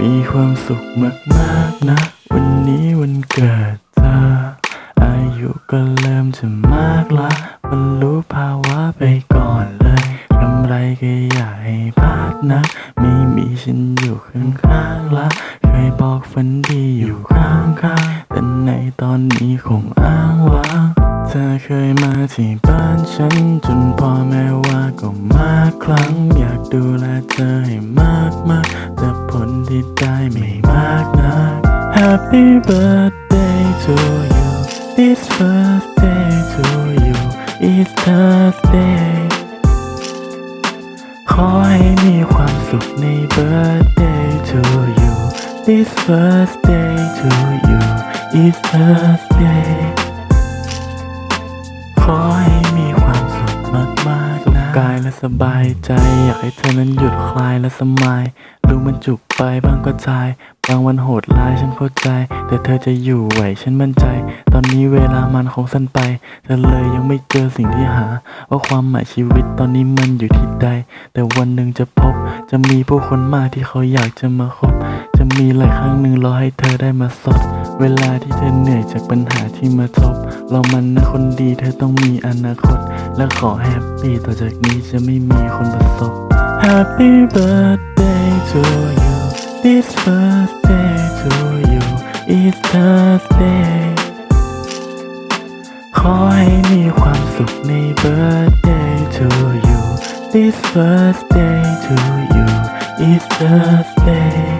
มีความสุขมากๆนะ วันนี้วันเกิดเธออายุก็เริ่มจะมากละบรรลุภาวะไปก่อนเลยทำไรก็อย่าให้พลาดนะ ไม่มีฉันอยู่ข้างๆละเคยบอกฝันดีอยู่ข้างๆแต่ในตอนนี้คงอ้างว้าง เธอเคยมาที่บ้านฉัน จนพ่อแม่ว่าก็มากครั้ง อยากดูแลเธอให้มากมากแต่ผลที่ได้ไม่มากนัก Happy birthday to you This birthday to you is Thursday ขอให้มีความสุขใน birthday to you This birthday to you is Thursday กายและสบายใจ อยากให้เธอนั้นหยุดคลายและสมาย ดูมันจุกไปบางก็ใจาย บางวันโหดร้ายฉันเข้าใจ แต่เธอจะอยู่ไหวฉันมั่นใจ ตอนนี้เวลามันคงสั้นไป เธอเลยยังไม่เจอสิ่งที่หา ว่าความหมายชีวิตตอนนี้มันอยู่ที่ใด แต่วันหนึ่งจะพบ จะมีผู้คนมากที่เขาอยากจะมาคบ จะมีหลายครั้งหนึ่งรอให้เธอได้มาสบ เวลาที่เธอเหนื่อยจากปัญหาที่มาทบ เรามันนะคนดีเธอต้องมีอนาคต และขอแฮปปี้ต่อจากนี้จะไม่มีคนประสบ Happy birthday to you This birthday to you is Thursday ขอให้มีความสุขใน birthday to you This birthday to you is Thursday